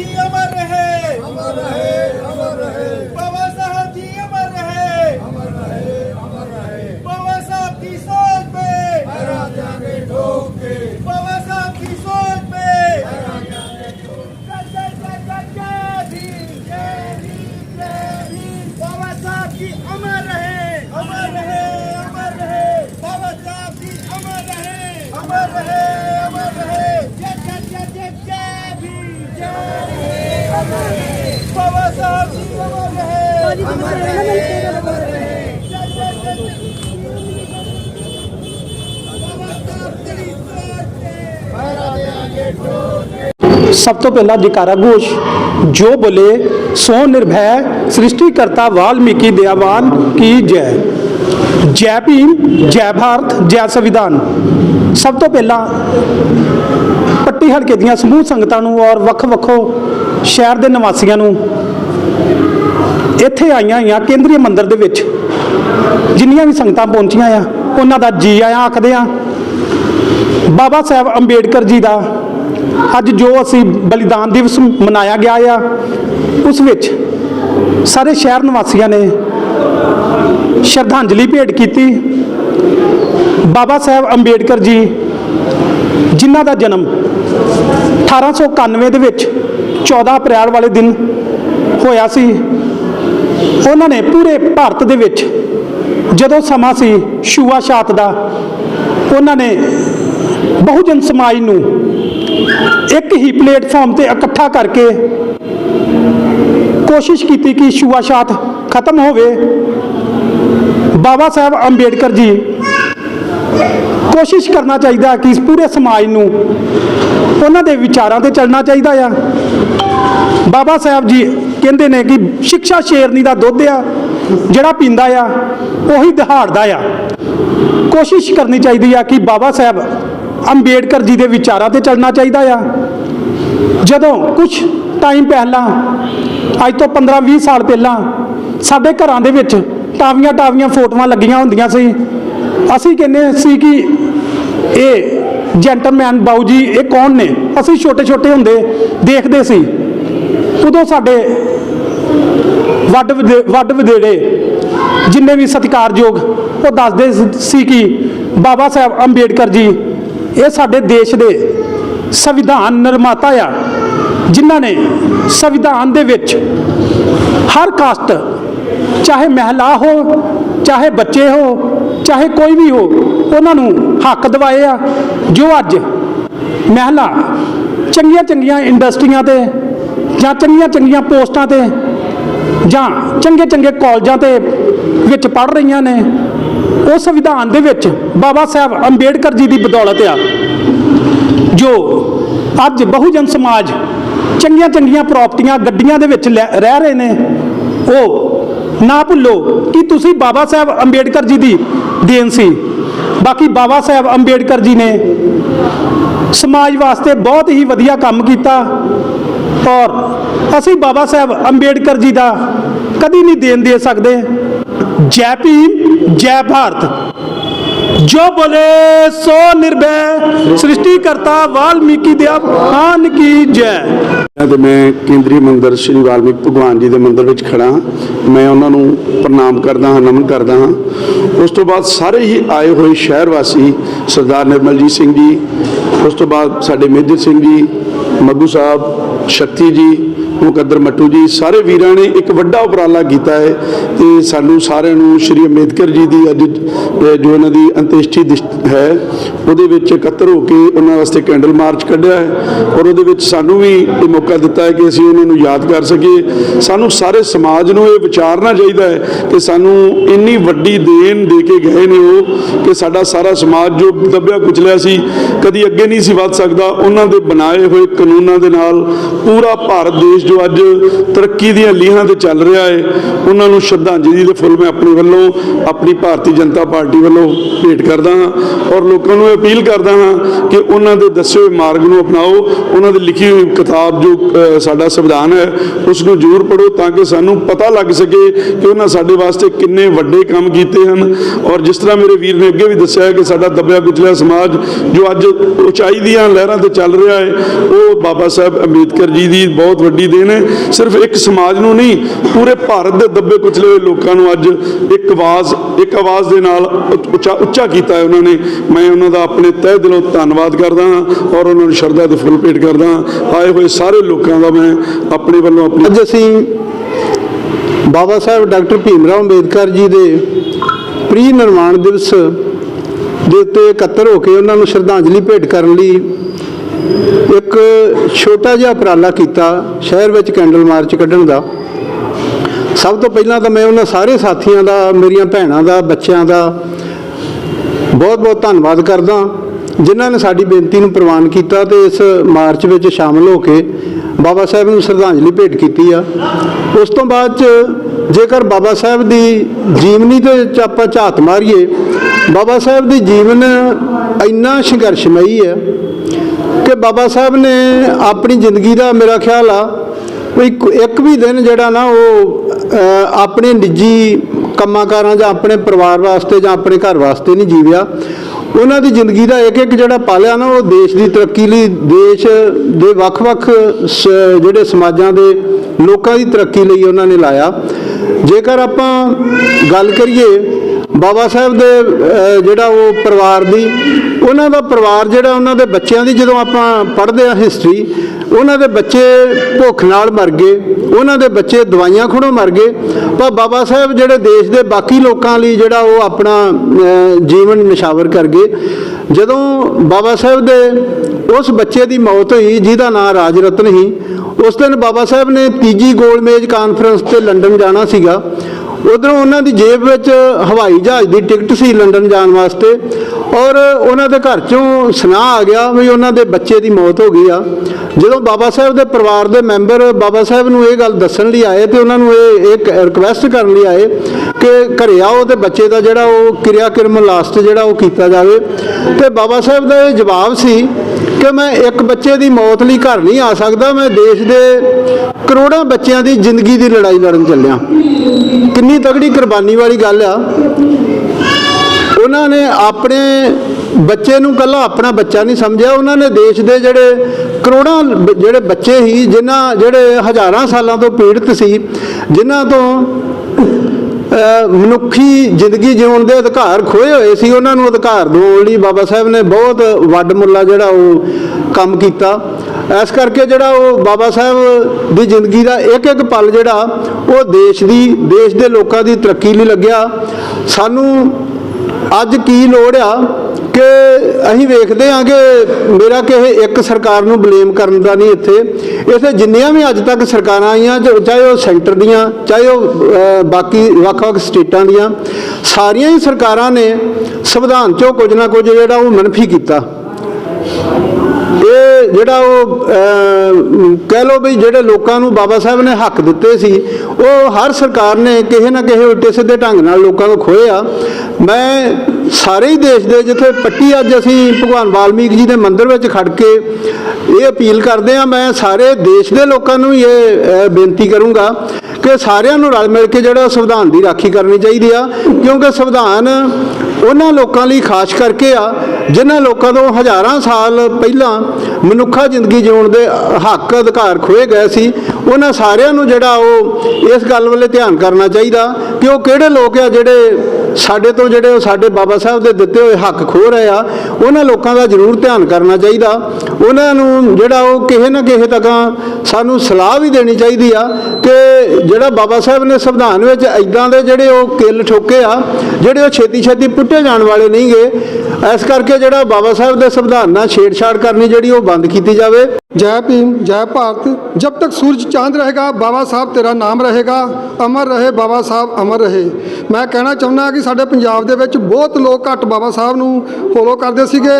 जी अमर रहे। अमर रहे अमर रहे। बाबा साहब जी अमर रहे। अमर रहे अमर रहे। बाबा साहब की सोच पे। बाबा साहब की सोच पे। बाबा साहब की अमर रहे। अमर रहे अमर रहे। बाबा साहब की अमर रहे। अमर रहे। बाबा साहब की अमर रहे अमर रहे अमर रहे जय जय जय जय बाबा साहब तेरी सोच पे लहरा जाएंगे ठोक के ਸਭ ਤੋਂ ਪਹਿਲਾਂ ਜਕਾਰਾ ਘੋਸ਼ ਜੋ ਬੋਲੇ ਸੋ ਨਿਰਭੈ ਸ੍ਰਿਸ਼ਟੀਕਰਤਾ ਵਾਲਮੀਕੀ ਦਇਆਵਾਨ ਕੀ ਜੈ ਜੈ ਭੀਮ ਜੈ ਭਾਰਤ ਜੈ ਸੰਵਿਧਾਨ ਸਭ ਤੋਂ ਪਹਿਲਾਂ ਪੱਟੀ ਹਲਕੇ ਦੀਆਂ ਸਮੂਹ ਸੰਗਤਾਂ ਨੂੰ ਔਰ ਵੱਖ ਵੱਖੋ ਸ਼ਹਿਰ ਦੇ ਨਿਵਾਸੀਆਂ ਨੂੰ ਇੱਥੇ ਆਈਆਂ ਹੋਈਆਂ ਕੇਂਦਰੀ ਮੰਦਿਰ ਦੇ ਵਿੱਚ ਜਿੰਨੀਆਂ ਵੀ ਸੰਗਤਾਂ ਪਹੁੰਚੀਆਂ ਆ ਉਹਨਾਂ ਦਾ ਜੀ ਆਇਆਂ ਆਖਦੇ ਆ ਬਾਬਾ ਸਾਹਿਬ ਅੰਬੇਡਕਰ ਜੀ ਦਾ ਅੱਜ ਜੋ ਅਸੀਂ ਬਲੀਦਾਨ ਦਿਵਸ ਮਨਾਇਆ ਗਿਆ ਆ ਉਸ ਵਿੱਚ ਸਾਰੇ ਸ਼ਹਿਰ ਨਿਵਾਸੀਆਂ ਨੇ ਸ਼ਰਧਾਂਜਲੀ ਭੇਟ ਕੀਤੀ ਬਾਬਾ ਸਾਹਿਬ ਅੰਬੇਡਕਰ ਜੀ ਜਿਨ੍ਹਾਂ ਦਾ ਜਨਮ 1891 ਦੇ ਵਿੱਚ 14 ਅਪ੍ਰੈਲ ਵਾਲੇ ਦਿਨ ਹੋਇਆ ਸੀ। ਉਹਨਾਂ ਨੇ ਪੂਰੇ ਭਾਰਤ ਦੇ ਵਿੱਚ ਜਦੋਂ ਸਮਾਂ ਸੀ ਛੂਆਛਾਤ ਦਾ, ਉਹਨਾਂ ਨੇ ਬਹੁਜਨ ਸਮਾਜ ਨੂੰ ਇੱਕ ਹੀ ਪਲੇਟਫਾਰਮ ਤੇ ਇਕੱਠਾ ਕਰਕੇ ਕੋਸ਼ਿਸ਼ ਕੀਤੀ ਕਿ ਛੂਆਛਾਤ ਖਤਮ ਹੋਵੇ। ਬਾਬਾ ਸਾਹਿਬ ਅੰਬੇਡਕਰ ਜੀ ਕੋਸ਼ਿਸ਼ ਕਰਨਾ ਚਾਹੀਦਾ ਕਿ ਇਸ ਪੂਰੇ ਸਮਾਜ ਨੂੰ ਉਹਨਾਂ ਦੇ ਵਿਚਾਰਾਂ ਤੇ ਚੱਲਣਾ ਚਾਹੀਦਾ ਆ। ਬਾਬਾ ਸਾਹਿਬ ਜੀ ਕਹਿੰਦੇ ਨੇ ਕਿ ਸਿੱਖਿਆ ਸ਼ੇਰਨੀ ਦਾ ਦੁੱਧ ਆ, ਜਿਹੜਾ ਪੀਂਦਾ ਆ, ਉਹੀ ਦਹਾੜਦਾ ਆ। ਕੋਸ਼ਿਸ਼ ਕਰਨੀ ਚਾਹੀਦੀ ਆ ਕਿ ਬਾਬਾ ਸਾਹਿਬ ਅੰਬੇਡਕਰ ਜੀ ਦੇ ਵਿਚਾਰਾਂ ਤੇ ਚੱਲਣਾ ਚਾਹੀਦਾ ਆ। ਜਦੋਂ ਕੁਝ ਟਾਈਮ ਪਹਿਲਾਂ, ਅੱਜ ਤੋਂ 15-20 ਸਾਲ ਪਹਿਲਾਂ, ਸਾਡੇ ਘਰਾਂ ਦੇ ਵਿੱਚ ਟਾਵੀਆਂ ਟਾਵੀਆਂ ਫੋਟੋਆਂ ਲੱਗੀਆਂ ਹੁੰਦੀਆਂ ਸੀ। ਅਸੀਂ ਕਹਿੰਦੇ ਸੀ ਕਿ ਇਹ ਜੈਂਟਲਮੈਨ ਬਾਊ ਜੀ, ਇਹ ਕੌਣ ਨੇ? ਅਸੀਂ ਛੋਟੇ ਛੋਟੇ ਹੁੰਦੇ ਦੇਖਦੇ ਸੀ। ਉਦੋਂ ਸਾਡੇ ਵੱਡ ਵਧੇ- ਵੱਡ ਵਧੇੜੇ ਜਿੰਨੇ ਵੀ ਸਤਿਕਾਰਯੋਗ, ਉਹ ਦੱਸਦੇ ਸੀ ਕਿ ਬਾਬਾ ਸਾਹਿਬ ਅੰਬੇਡਕਰ ਜੀ, ਇਹ ਸਾਡੇ ਦੇਸ਼ ਦੇ ਸੰਵਿਧਾਨ ਨਿਰਮਾਤਾ ਆ, ਜਿਨ੍ਹਾਂ ਨੇ ਸੰਵਿਧਾਨ ਦੇ ਵਿੱਚ ਹਰ ਕਾਸਟ, ਚਾਹੇ ਮਹਿਲਾ ਹੋ, ਚਾਹੇ ਬੱਚੇ ਹੋ ਚਾਹੇ ਕੋਈ ਵੀ ਹੋ, ਉਹਨਾਂ ਨੂੰ ਹੱਕ ਦਿਵਾਏ ਆ। ਜੋ ਅੱਜ ਮਹਿਲਾ ਚੰਗੀਆਂ ਚੰਗੀਆਂ ਇੰਡਸਟਰੀਆਂ ਤੇ ਜਾਂ ਚੰਗੀਆਂ ਚੰਗੀਆਂ ਪੋਸਟਾਂ ਤੇ ਜਾਂ ਚੰਗੇ ਚੰਗੇ ਕਾਲਜਾਂ ਤੇ ਵਿੱਚ ਪੜ੍ਹ ਰਹੀਆਂ ਨੇ, ਉਹ ਸੰਵਿਧਾਨ ਦੇ ਵਿੱਚ ਬਾਬਾ ਸਾਹਿਬ ਅੰਬੇਡਕਰ ਜੀ ਦੀ ਬਦੌਲਤ ਆ। ਜੋ ਅੱਜ ਬਹੁਜਨ ਸਮਾਜ ਚੰਗੀਆਂ ਚੰਗੀਆਂ ਪ੍ਰਾਪਰਟੀਆਂ, ਗੱਡੀਆਂ ਦੇ ਵਿੱਚ ਲੈ- ਰਹਿ ਰਹੇ ਨੇ, ਉਹ ਨਾ ਭੁੱਲੋ ਕਿ ਤੁਸੀਂ ਬਾਬਾ ਸਾਹਿਬ ਅੰਬੇਡਕਰ ਜੀ ਦੀ ਦੇਣ ਸੀ। ਬਾਕੀ ਬਾਬਾ ਸਾਹਿਬ ਅੰਬੇਡਕਰ ਜੀ ਨੇ ਸਮਾਜ ਵਾਸਤੇ ਬਹੁਤ ਹੀ ਵਧੀਆ ਕੰਮ ਕੀਤਾ ਔਰ ਅਸੀਂ ਬਾਬਾ ਸਾਹਿਬ ਅੰਬੇਡਕਰ ਜੀ ਦਾ ਕਦੀ ਨਹੀਂ ਦੇਣ ਦੇ ਸਕਦੇ। ਜੈ ਭੀਮ, ਜੈ ਭਾਰਤ। ਜੋ ਬੋਲੇ ਸੋ ਨਿਰਭੈ, ਸ੍ਰਿਸ਼ਟੀਕਰਤਾ ਵਾਲਮੀਕੀ ਦੇ ਆਨ ਕੀ ਜੈ। ਤੇ ਮੈਂ ਕੇਂਦਰੀ ਮੰਦਿਰ ਸ਼੍ਰੀ ਵਾਲਮੀਕ ਭਗਵਾਨ ਜੀ ਦੇ ਮੰਦਰ ਵਿੱਚ ਖੜਾ ਹਾਂ। ਮੈਂ ਉਹਨਾਂ ਨੂੰ ਪ੍ਰਣਾਮ ਕਰਦਾ ਹਾਂ, ਨਮਨ ਕਰਦਾ ਹਾਂ। ਉਸ ਤੋਂ ਬਾਅਦ ਸਾਰੇ ਹੀ ਆਏ ਹੋਏ ਸ਼ਹਿਰ ਵਾਸੀ ਸਰਦਾਰ ਨਿਰਮਲਜੀਤ ਸਿੰਘ ਜੀ, ਉਸ ਤੋਂ ਬਾਅਦ ਸਾਡੇ ਮੇਜਰ ਸਿੰਘ ਜੀ, ਮੱਗੂ ਸਾਹਿਬ, ਸ਼ਕਤੀ ਜੀ ਮੁਕੱਦਰ ਮੱਟੂ ਜੀ, ਸਾਰੇ ਵੀਰਾਂ ਨੇ ਇੱਕ ਵੱਡਾ ਉਪਰਾਲਾ ਕੀਤਾ ਹੈ ਤੇ ਸਾਨੂੰ ਸਾਰਿਆਂ ਨੂੰ ਸ਼੍ਰੀ ਅੰਬੇਦਕਰ ਜੀ ਦੀ ਅੱਜ ਜੋ ਇਹਨਾਂ ਦੀ ਅੰਤਿਸ਼ਟੀ ਦਿਸ਼- ਹੈ, ਉਹਦੇ ਵਿੱਚ ਇਕੱਤਰ ਹੋ ਕੇ ਉਹਨਾਂ ਵਾਸਤੇ ਕੈਂਡਲ ਮਾਰਚ ਕੱਢਿਆ ਹੈ ਔਰ ਉਹਦੇ ਵਿੱਚ ਸਾਨੂੰ ਵੀ ਇਹ ਮੌਕਾ ਦਿੱਤਾ ਹੈ ਕਿ ਅਸੀਂ ਉਹਨਾਂ ਨੂੰ ਯਾਦ ਕਰ ਸਕੀਏ। ਸਾਨੂੰ ਸਾਰੇ ਸਮਾਜ ਨੂੰ ਇਹ ਵਿਚਾਰਨਾ ਚਾਹੀਦਾ ਹੈ ਕਿ ਸਾਨੂੰ ਇੰਨੀ ਵੱਡੀ ਦੇਣ ਦੇ ਕੇ ਗਏ ਨੇ ਉਹ ਕਿ ਸਾਡਾ ਸਾਰਾ ਸਮਾਜ ਜੋ ਦੱਬਿਆ ਕੁਚਲਿਆ ਸੀ, ਕਦੀ ਅੱਗੇ ਨਹੀਂ ਸੀ ਵੱਧ ਸਕਦਾ। ਉਹਨਾਂ ਦੇ ਬਣਾਏ ਹੋਏ ਕਾਨੂੰਨਾਂ ਦੇ ਨਾਲ ਪੂਰਾ ਭਾਰਤ ਦੇਸ਼ ਜੋ ਅੱਜ ਤਰੱਕੀ ਦੀਆਂ ਲੀਹਾਂ ਤੇ ਚੱਲ ਰਿਹਾ ਹੈ ਉਹਨਾਂ ਨੂੰ ਸ਼ਰਧਾਂਜਲੀ ਦੇ ਫੁੱਲ ਮੈਂ ਆਪਣੇ ਵੱਲੋਂ, ਆਪਣੀ ਭਾਰਤੀ ਜਨਤਾ ਪਾਰਟੀ ਵੱਲੋਂ ਭੇਟ ਕਰਦਾ ਹਾਂ ਔਰ ਲੋਕਾਂ ਨੂੰ ਇਹ ਅਪੀਲ ਕਰਦਾ ਹਾਂ ਕਿ ਉਹਨਾਂ ਦੇ ਦੱਸੇ ਹੋਏ ਮਾਰਗ ਨੂੰ ਅਪਣਾਓ, ਉਹਨਾਂ ਦੀ ਲਿਖੀ ਹੋਈ ਕਿਤਾਬ ਜੋ ਸਾਡਾ ਸੰਵਿਧਾਨ ਹੈ, ਉਸ ਨੂੰ ਜ਼ਰੂਰ ਪੜ੍ਹੋ ਤਾਂ ਕਿ ਸਾਨੂੰ ਪਤਾ ਲੱਗ ਸਕੇ ਕਿ ਉਹਨਾਂ ਸਾਡੇ ਵਾਸਤੇ ਕਿੰਨੇ ਵੱਡੇ ਕੰਮ ਕੀਤੇ ਹਨ ਔਰ ਜਿਸ ਤਰ੍ਹਾਂ ਮੇਰੇ ਵੀਰ ਨੇ ਅੱਗੇ ਵੀ ਦੱਸਿਆ ਹੈ ਕਿ ਸਾਡਾ ਦੱਬਿਆ ਕੁਚਲਿਆ ਸਮਾਜ ਜੋ ਅੱਜ ਉਚਾਈ ਦੀਆਂ ਲਹਿਰਾਂ ਤੇ ਚੱਲ ਰਿਹਾ ਹੈ ਉਹ ਬਾਬਾ ਸਾਹਿਬ ਅੰਬੇਦਕਰ ਜੀ ਦੀ ਬਹੁਤ ਵੱਡੀ ਦੇ ਦੇਣ ਹੈ ਸਿਰਫ ਇੱਕ ਸਮਾਜ ਨੂੰ ਨਹੀਂ, ਪੂਰੇ ਭਾਰਤ ਦੇ ਦੱਬੇ ਕੁਚਲੇ ਹੋਏ ਲੋਕਾਂ ਨੂੰ ਅੱਜ ਇੱਕ ਆਵਾਜ਼ ਇੱਕ ਆਵਾਜ਼ ਦੇ ਨਾਲ ਉੱਚਾ ਉੱਚਾ ਕੀਤਾ ਹੈ ਉਹਨਾਂ ਨੇ। ਮੈਂ ਉਹਨਾਂ ਦਾ ਆਪਣੇ ਤਹਿ ਦਿਲੋਂ ਧੰਨਵਾਦ ਕਰਦਾ ਹਾਂ ਔਰ ਉਹਨਾਂ ਨੂੰ ਸ਼ਰਧਾ ਦੇ ਫੁੱਲ ਭੇਟ ਕਰਦਾ ਆਏ ਹੋਏ ਸਾਰੇ ਲੋਕਾਂ ਦਾ ਮੈਂ ਆਪਣੇ ਵੱਲੋਂ ਆਪਣੀ ਅੱਜ ਅਸੀਂ ਬਾਬਾ ਸਾਹਿਬ ਡਾਕਟਰ ਭੀਮ ਰਾਓ ਅੰਬੇਦਕਰ ਜੀ ਦੇ ਪ੍ਰੀ ਨਿਰਮਾਣ ਦਿਵਸ ਦੇ ਉੱਤੇ ਇਕੱਤਰ ਹੋ ਕੇ ਉਹਨਾਂ ਨੂੰ ਸ਼ਰਧਾਂਜਲੀ ਭੇਟ ਕਰਨ ਲਈ ਇੱਕ ਛੋਟਾ ਜਿਹਾ ਉਪਰਾਲਾ ਕੀਤਾ ਸ਼ਹਿਰ ਵਿੱਚ ਕੈਂਡਲ ਮਾਰਚ ਕੱਢਣ ਦਾ। ਸਭ ਤੋਂ ਪਹਿਲਾਂ ਤਾਂ ਮੈਂ ਉਹਨਾਂ ਸਾਰੇ ਸਾਥੀਆਂ ਦਾ, ਮੇਰੀਆਂ ਭੈਣਾਂ ਦਾ, ਬੱਚਿਆਂ ਦਾ ਬਹੁਤ ਬਹੁਤ ਧੰਨਵਾਦ ਕਰਦਾ। ਜਿਨ੍ਹਾਂ ਨੇ ਸਾਡੀ ਬੇਨਤੀ ਨੂੰ ਪ੍ਰਵਾਨ ਕੀਤਾ ਤੇ ਇਸ ਮਾਰਚ ਵਿੱਚ ਸ਼ਾਮਲ ਹੋ ਕੇ ਬਾਬਾ ਸਾਹਿਬ ਨੂੰ ਸ਼ਰਧਾਂਜਲੀ ਭੇਟ ਕੀਤੀ ਆ। ਉਸ ਤੋਂ ਬਾਅਦ ਚ ਜੇਕਰ ਬਾਬਾ ਸਾਹਿਬ ਦੀ ਜੀਵਨੀ ਤੇ ਆਪਾਂ ਝਾਤ ਮਾਰੀਏ, ਬਾਬਾ ਸਾਹਿਬ ਦੀ ਜੀਵਨ ਇੰਨਾ ਸੰਘਰਸ਼ਮਈ ਹੈ ਕਿ ਬਾਬਾ ਸਾਹਿਬ ਨੇ ਆਪਣੀ ਜ਼ਿੰਦਗੀ ਦਾ ਮੇਰਾ ਖਿਆਲ ਆ, ਵੀ ਇੱਕ ਇੱਕ ਵੀ ਦਿਨ ਜਿਹੜਾ ਨਾ ਉਹ ਆਪਣੇ ਨਿੱਜੀ ਕੰਮਾਂ ਕਾਰਾਂ ਜਾਂ ਆਪਣੇ ਪਰਿਵਾਰ ਵਾਸਤੇ ਜਾਂ ਆਪਣੇ ਘਰ ਵਾਸਤੇ ਨਹੀਂ ਜੀਵਿਆ। ਉਹਨਾਂ ਦੀ ਜ਼ਿੰਦਗੀ ਦਾ ਇੱਕ ਇੱਕ ਜਿਹੜਾ ਪਾਲਿਆ ਨਾ, ਉਹ ਦੇਸ਼ ਦੀ ਤਰੱਕੀ ਲਈ, ਦੇਸ਼ ਦੇ ਵੱਖ-ਵੱਖ ਸ- ਜਿਹੜੇ ਸਮਾਜਾਂ ਦੇ ਲੋਕਾਂ ਦੀ ਤਰੱਕੀ ਲਈ ਉਹਨਾਂ ਨੇ ਲਾਇਆ। ਜੇਕਰ ਆਪਾਂ ਗੱਲ ਕਰੀਏ, ਬਾਬਾ ਸਾਹਿਬ ਦੇ ਜਿਹੜਾ ਉਹ ਪਰਿਵਾਰ ਦੀ ਉਹਨਾਂ ਦਾ ਪਰਿਵਾਰ ਜਿਹੜਾ ਉਹਨਾਂ ਦੇ ਬੱਚਿਆਂ ਦੀ, ਜਦੋਂ ਆਪਾਂ ਪੜ੍ਹਦੇ ਆ ਹਿਸਟਰੀ ਉਹਨਾਂ ਦੇ ਬੱਚੇ ਭੁੱਖ ਨਾਲ ਮਰ ਗਏ, ਉਹਨਾਂ ਦੇ ਬੱਚੇ ਦਵਾਈਆਂ ਖੜੋਂ ਮਰ ਗਏ, ਪਰ ਬਾਬਾ ਸਾਹਿਬ ਜਿਹੜੇ ਦੇਸ਼ ਦੇ ਬਾਕੀ ਲੋਕਾਂ ਲਈ ਜਿਹੜਾ ਉਹ ਆਪਣਾ ਜੀਵਨ ਨਿਸ਼ਾਵਰ ਕਰ ਗਏ। ਜਦੋਂ ਬਾਬਾ ਸਾਹਿਬ ਦੇ ਉਸ ਬੱਚੇ ਦੀ ਮੌਤ ਹੋਈ, ਜਿਹਦਾ ਨਾਂ ਰਾਜ ਰਤਨ ਸੀ, ਉਸ ਦਿਨ ਬਾਬਾ ਸਾਹਿਬ ਨੇ ਤੀਜੀ ਗੋਲਮੇਜ ਕਾਨਫਰੰਸ ਤੇ ਲੰਡਨ ਜਾਣਾ ਸੀਗਾ। ਉਧਰੋਂ ਉਹਨਾਂ ਦੀ ਜੇਬ ਵਿੱਚ ਹਵਾਈ ਜਹਾਜ਼ ਦੀ ਟਿਕਟ ਸੀ ਲੰਡਨ ਜਾਣ ਵਾਸਤੇ। ਔਰ ਉਹਨਾਂ ਦੇ ਘਰ ਚੋਂ ਸੁਨਾਹ ਆ ਗਿਆ ਵੀ ਉਹਨਾਂ ਦੇ ਬੱਚੇ ਦੀ ਮੌਤ ਹੋ ਗਈ ਆ। ਜਦੋਂ ਬਾਬਾ ਸਾਹਿਬ ਦੇ ਪਰਿਵਾਰ ਦੇ ਮੈਂਬਰ ਬਾਬਾ ਸਾਹਿਬ ਨੂੰ ਇਹ ਗੱਲ ਦੱਸਣ ਲਈ ਆਏ ਤੇ ਉਹਨਾਂ ਨੂੰ ਇਹ ਇੱਕ ਰਿਕਵੈਸਟ ਕਰਨ ਲਈ ਆਏ ਕਿ ਘਰੇ ਆਓ ਤੇ ਬੱਚੇ ਦਾ ਜਿਹੜਾ ਉਹ ਕਿਰਿਆ ਕਿਰਮ ਲਾਸਟ ਜਿਹੜਾ ਉਹ ਕੀਤਾ ਜਾਵੇ। ਤੇ ਬਾਬਾ ਸਾਹਿਬ ਦਾ ਇਹ ਜਵਾਬ ਸੀ ਕਿ ਮੈਂ ਇੱਕ ਬੱਚੇ ਦੀ ਮੌਤ ਲਈ ਘਰ ਨਹੀਂ ਆ ਸਕਦਾ, ਮੈਂ ਦੇਸ਼ ਦੇ ਕਰੋੜਾਂ ਬੱਚਿਆਂ ਦੀ ਜ਼ਿੰਦਗੀ ਦੀ ਲੜਾਈ ਲੜਨ ਚੱਲਿਆ। ਕਿੰਨੀ ਤਗੜੀ ਕੁਰਬਾਨੀ ਵਾਲੀ ਗੱਲ ਆ। ਉਹਨਾਂ ਨੇ ਆਪਣੇ ਬੱਚੇ ਨੂੰ ਕੱਲਾ ਆਪਣਾ ਬੱਚਾ ਨਹੀਂ ਸਮਝਿਆ। ਉਹਨਾਂ ਨੇ ਦੇਸ਼ ਦੇ ਜਿਹੜੇ ਕਰੋੜਾਂ ਜਿਹੜੇ ਬੱਚੇ ਸੀ, ਜਿਨ੍ਹਾਂ, ਜਿਹੜੇ ਹਜ਼ਾਰਾਂ ਸਾਲਾਂ ਤੋਂ ਪੀੜਤ ਸੀ, ਜਿਨ੍ਹਾਂ ਤੋਂ ਮਨੁੱਖੀ ਜ਼ਿੰਦਗੀ ਜਿਉਣ ਦੇ ਅਧਿਕਾਰ ਖੋਏ ਹੋਏ ਸੀ, ਉਹਨਾਂ ਨੂੰ ਅਧਿਕਾਰ ਦਿਵਾਉਣ ਲਈ ਬਾਬਾ ਸਾਹਿਬ ਨੇ ਬਹੁਤ ਵੱਡ ਮੁੱਲਾ ਜਿਹੜਾ ਉਹ ਕੰਮ ਕੀਤਾ। ਇਸ ਕਰਕੇ ਜਿਹੜਾ ਉਹ ਬਾਬਾ ਸਾਹਿਬ ਦੀ ਜ਼ਿੰਦਗੀ ਦਾ ਇੱਕ ਇੱਕ ਪਲ ਜਿਹੜਾ ਉਹ ਦੇਸ਼ ਦੀ, ਦੇਸ਼ ਦੇ ਲੋਕਾਂ ਦੀ ਤਰੱਕੀ ਲਈ ਲੱਗਿਆ। ਸਾਨੂੰ ਅੱਜ ਕੀ ਲੋੜ ਆ ਕਿ ਅਸੀਂ ਵੇਖਦੇ ਹਾਂ ਕਿ ਮੇਰਾ ਕਿਸੇ ਇੱਕ ਸਰਕਾਰ ਨੂੰ ਬਲੇਮ ਕਰਨ ਦਾ ਨਹੀਂ ਇੱਥੇ। ਇੱਥੇ ਜਿੰਨੀਆਂ ਵੀ ਅੱਜ ਤੱਕ ਸਰਕਾਰਾਂ ਆਈਆਂ ਚਾਹੇ ਉਹ ਸੈਂਟਰ ਦੀਆਂ, ਚਾਹੇ ਉਹ ਬਾਕੀ ਵੱਖ-ਵੱਖ ਸਟੇਟਾਂ ਦੀਆਂ, ਸਾਰੀਆਂ ਹੀ ਸਰਕਾਰਾਂ ਨੇ ਸੰਵਿਧਾਨ 'ਚੋਂ ਕੁਝ ਨਾ ਕੁਝ ਜਿਹੜਾ ਉਹ ਮਨਫੀ ਕੀਤਾ। ਜਿਹੜਾ ਉਹ ਕਹਿ ਲੋ ਵੀ ਜਿਹੜੇ ਲੋਕਾਂ ਨੂੰ ਬਾਬਾ ਸਾਹਿਬ ਨੇ ਹੱਕ ਦਿੱਤੇ ਸੀ, ਉਹ ਹਰ ਸਰਕਾਰ ਨੇ ਕਿਸੇ ਨਾ ਕਿਸੇ ਉਲਟੇ ਸਿੱਧੇ ਢੰਗ ਨਾਲ ਲੋਕਾਂ ਤੋਂ ਖੋਏ ਆ ਮੈਂ ਸਾਰੇ ਹੀ ਦੇਸ਼ ਦੇ ਜਿੱਥੇ ਪੱਟੀ ਅੱਜ ਅਸੀਂ ਭਗਵਾਨ ਵਾਲਮੀਕ ਜੀ ਦੇ ਮੰਦਿਰ ਵਿੱਚ ਖੜ ਕੇ ਇਹ ਅਪੀਲ ਕਰਦੇ ਆ ਮੈਂ ਸਾਰੇ ਦੇਸ਼ ਦੇ ਲੋਕਾਂ ਨੂੰ ਇਹ ਬੇਨਤੀ ਕਰੂੰਗਾ ਕਿ ਸਾਰਿਆਂ ਨੂੰ ਰਲ ਮਿਲ ਕੇ ਜਿਹੜਾ ਸੰਵਿਧਾਨ ਦੀ ਰਾਖੀ ਕਰਨੀ ਚਾਹੀਦੀ ਆ, ਕਿਉਂਕਿ ਸੰਵਿਧਾਨ ਉਹਨਾਂ ਲੋਕਾਂ ਲਈ ਖਾਸ ਕਰਕੇ ਆ, ਜਿਨ੍ਹਾਂ ਲੋਕਾਂ ਤੋਂ ਹਜ਼ਾਰਾਂ ਸਾਲ ਪਹਿਲਾਂ ਮਨੁੱਖਾ ਜ਼ਿੰਦਗੀ ਜਿਉਣ ਦੇ ਹੱਕ ਅਧਿਕਾਰ ਖੋਏ ਗਏ ਸੀ, ਉਹਨਾਂ ਸਾਰਿਆਂ ਨੂੰ ਜਿਹੜਾ ਉਹ ਇਸ ਗੱਲ ਵੱਲ ਧਿਆਨ ਕਰਨਾ ਚਾਹੀਦਾ ਕਿ ਉਹ ਕਿਹੜੇ ਲੋਕ ਆ ਜਿਹੜੇ ਸਾਡੇ ਤੋਂ ਜਿਹੜੇ ਉਹ ਸਾਡੇ ਬਾਬਾ ਸਾਹਿਬ ਦੇ ਦਿੱਤੇ ਹੋਏ ਹੱਕ ਖੋ ਰਹੇ ਆ, ਉਹਨਾਂ ਲੋਕਾਂ ਦਾ ਜ਼ਰੂਰ ਧਿਆਨ ਕਰਨਾ ਚਾਹੀਦਾ। ਉਹਨਾਂ ਨੂੰ ਜਿਹੜਾ ਉਹ ਕਿਸੇ ਨਾ ਕਿਸੇ ਤੱਕ ਸਾਨੂੰ ਸਲਾਹ ਵੀ ਦੇਣੀ ਚਾਹੀਦੀ ਆ ਕਿ ਜਿਹੜਾ ਬਾਬਾ ਸਾਹਿਬ ਨੇ ਸੰਵਿਧਾਨ ਵਿੱਚ ਐਦਾਂ ਦੇ ਜਿਹੜੇ ਉਹ ਕਿੱਲ ਠੋਕੇ ਆ, ਜਿਹੜੇ ਉਹ ਛੇਤੀ ਛੇਤੀ ਪੁੱਟੇ ਜਾਣ ਵਾਲੇ ਨਹੀਂ ਗਏ ਇਸ ਕਰਕੇ ਜਿਹੜਾ ਬਾਬਾ ਸਾਹਿਬ ਦੇ ਸੰਵਿਧਾਨ ਨਾਲ ਛੇੜਛਾੜ ਕਰਨੀ ਜਿਹੜੀ ਉਹ ਬੰਦ ਕੀਤੀ ਜਾਵੇ। ਜੈ ਭੀਮ, ਜੈ ਭਾਰਤ। ਜਬ ਤੱਕ ਸੂਰਜ ਚਾਂਦ ਰਹੇਗਾ, ਬਾਬਾ ਸਾਹਿਬ ਤੇਰਾ ਨਾਮ ਰਹੇਗਾ, ਅਮਰ ਰਹੇ ਬਾਬਾ ਸਾਹਿਬ, ਅਮਰ ਰਹੇ। ਮੈਂ ਕਹਿਣਾ ਚਾਹੁੰਦਾ ਕਿ ਸਾਡੇ ਪੰਜਾਬ ਦੇ ਵਿੱਚ ਬਹੁਤ ਲੋਕ ਘੱਟ ਬਾਬਾ ਸਾਹਿਬ ਨੂੰ ਫੋਲੋ ਕਰਦੇ ਸੀਗੇ,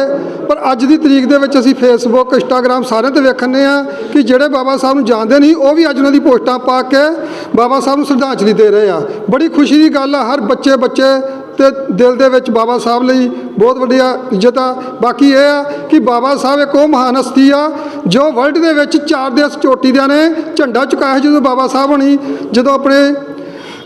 ਪਰ ਅੱਜ ਦੀ ਤਰੀਕ ਦੇ ਵਿੱਚ ਅਸੀਂ ਫੇਸਬੁੱਕ ਇੰਸਟਾਗ੍ਰam ਸਾਰਿਆਂ ਤੇ ਵੇਖਣੇ ਆ ਕਿ ਜਿਹੜੇ ਬਾਬਾ ਸਾਹਿਬ ਨੂੰ ਜਾਣਦੇ ਨਹੀਂ, ਉਹ ਵੀ ਅੱਜ ਉਹਨਾਂ ਦੀ ਪੋਸਟਾਂ ਪਾ ਕੇ ਬਾਬਾ ਸਾਹਿਬ ਨੂੰ ਸ਼ਰਧਾਂਜਲੀ ਦੇ ਰਹੇ ਆ। ਬੜੀ ਖੁਸ਼ੀ ਦੀ ਗੱਲ ਆ, ਹਰ ਬੱਚੇ ਬੱਚੇ ਤੇ ਦਿਲ ਦੇ ਵਿੱਚ ਬਾਬਾ ਸਾਹਿਬ ਲਈ ਬਹੁਤ ਵੱਡੀ ਇੱਜ਼ਤ। ਆ ਬਾਕੀ ਇਹ ਆ ਕਿ ਬਾਬਾ ਸਾਹਿਬ ਇੱਕ ਉਹ ਮਹਾਨ ਹਸਤੀ ਆ, ਜੋ ਵਰਲਡ ਦੇ ਵਿੱਚ ਚਾਰ ਦੇਸ਼ ਚੋਟੀ ਦਿਆਂ ਨੇ ਝੰਡਾ ਚੁਕਾਇਆ ਜਦੋਂ ਬਾਬਾ ਸਾਹਿਬ ਹੋਣੀ ਜਦੋਂ ਆਪਣੇ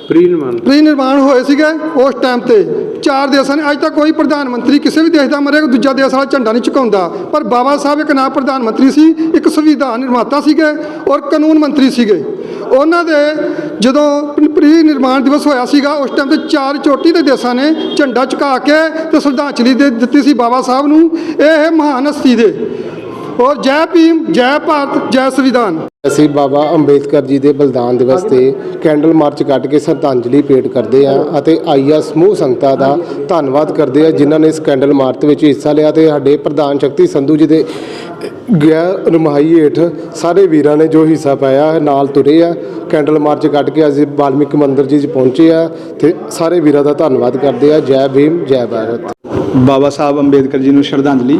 ਪ੍ਰੀ ਨਿਰਮਾਣ ਪ੍ਰੀ ਨਿਰਮਾਣ ਹੋਏ ਸੀਗੇ ਉਸ ਟਾਈਮ ਤੇ। ਚਾਰ ਦੇਸ਼ਾਂ ਨੇ ਅੱਜ ਤੱਕ ਕੋਈ ਪ੍ਰਧਾਨ ਮੰਤਰੀ ਕਿਸੇ ਵੀ ਦੇਸ਼ ਦਾ ਮਰੇ ਦੂਜਾ ਦੇਸ਼ ਵਾਲਾ ਝੰਡਾ ਨਹੀਂ ਝੁਕਾਉਂਦਾ। ਪਰ ਬਾਬਾ ਸਾਹਿਬ ਇੱਕ ਨਾ ਪ੍ਰਧਾਨ ਮੰਤਰੀ ਸੀ, ਇੱਕ ਸੰਵਿਧਾਨ ਨਿਰਮਾਤਾ ਸੀਗੇ ਔਰ ਕਾਨੂੰਨ ਮੰਤਰੀ ਸੀਗੇ। ਉਹਨਾਂ ਦੇ ਜਦੋਂ ਪ੍ਰੀ ਨਿਰਮਾਣ ਦਿਵਸ ਹੋਇਆ ਸੀਗਾ, ਉਸ ਟਾਈਮ ਤੇ ਚਾਰ ਚੋਟੀ ਦੇ ਦੇਸ਼ਾਂ ਨੇ ਝੰਡਾ ਝੁਕਾ ਕੇ ਤੇ ਸ਼ਰਧਾਂਜਲੀ ਦੇ ਦਿੱਤੀ ਸੀ ਬਾਬਾ ਸਾਹਿਬ ਨੂੰ। ਇਹ ਮਹਾਨ ਹਸਤੀ ਦੇ। ਔਰ ਜੈ ਭੀਮ ਜੈ ਭਾਰਤ ਜੈ ਸੰਵਿਧਾਨ। ਅਸੀਂ ਬਾਬਾ ਅੰਬੇਦਕਰ ਜੀ ਦੇ ਬਲੀਦਾਨ ਦਿਵਸ ਤੇ ਕੈਂਡਲ ਮਾਰਚ ਕੱਢ ਕੇ ਸ਼ਰਧਾਂਜਲੀ ਭੇਟ ਕਰਦੇ ਆ ਅਤੇ ਆਈਆ ਸਮੂਹ ਸੰਗਤਾਂ ਦਾ ਧੰਨਵਾਦ ਕਰਦੇ ਆ ਜਿਨ੍ਹਾਂ ਨੇ ਇਸ ਕੈਂਡਲ ਮਾਰਚ ਵਿੱਚ ਹਿੱਸਾ ਲਿਆ ਤੇ ਸਾਡੇ ਪ੍ਰਧਾਨ ਸ਼ਕਤੀ ਸੰਧੂ ਜੀ ਦੇ ਗਿਆ ਰਮਾਈ ਹੇਠ ਸਾਰੇ ਵੀਰਾਂ ਨੇ ਜੋ ਹਿੱਸਾ ਪਾਇਆ ਹੈ ਨਾਲ ਤੁਰੇ ਆ। ਕੈਂਡਲ ਮਾਰਚ ਕੱਢ ਕੇ ਅਸੀਂ ਵਾਲਮੀਕ ਮੰਦਿਰ ਜੀ 'ਚ ਪਹੁੰਚੇ ਆ ਤੇ ਸਾਰੇ ਵੀਰਾਂ ਦਾ ਧੰਨਵਾਦ ਕਰਦੇ ਆ ਜੈ ਭੀਮ ਜੈ ਭਾਰਤ। ਬਾਬਾ ਸਾਹਿਬ ਅੰਬੇਦਕਰ ਜੀ ਨੂੰ ਸ਼ਰਧਾਂਜਲੀ।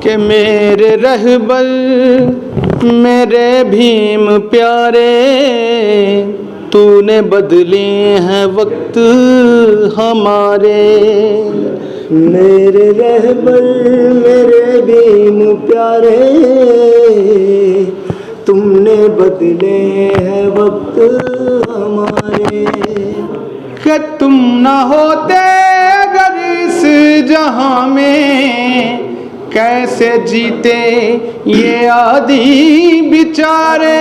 ਕਿ ਮੇਰੇ ਰਹਿਬਰ मेरे भीम प्यारे तूने बदले हैं वक्त हमारे मेरे रहबर मेरे भीम प्यारे तुमने बदले हैं वक्त हमारे कि तुम न होते अगर इस जहां में कैसे जीते ये आदि बिचारे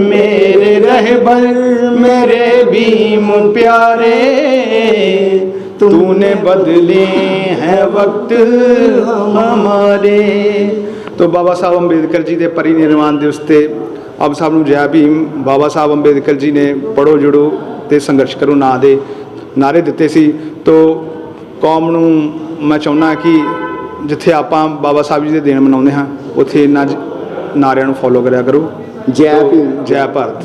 मेरे रहबर मेरे भीम प्यारे तूने बदले हैं वक्त हमारे तो ਬਾਬਾ ਸਾਹਿਬ ਅੰਬੇਦਕਰ ਜੀ ਦੇ ਪਰਿਨਿਰਵਾਣ ਦਿਵਸ ਤੇ ਆਪ ਸਾਹਿਬ ਨੂੰ ਜੈ ਭੀਮ ਬਾਬਾ ਸਾਹਿਬ ਅੰਬੇਦਕਰ ਜੀ ਨੇ ਪੜੋ ਜੁੜੋ ਤੇ ਸੰਘਰਸ਼ ਕਰੋ ਨਾਂ ਦੇ ਨਾਰੇ ਦਿੱਤੇ ਸੀ ਤੋ ਕੌਮ ਨੂੰ ਮੈਂ ਚਾਹੁੰਦਾ ਕਿ ਜਿੱਥੇ ਆਪਾਂ ਬਾਬਾ ਸਾਹਿਬ ਜੀ ਦੇ ਦੇਣ ਮਨਾਉਂਦੇ ਹਾਂ ਉੱਥੇ ਇਹਨਾਂ ਨਾਰਿਆਂ ਨੂੰ ਫੋਲੋ ਕਰਿਆ ਕਰੋ। ਜੈ ਭੀਮ। ਜੈ ਭਾਰਤ।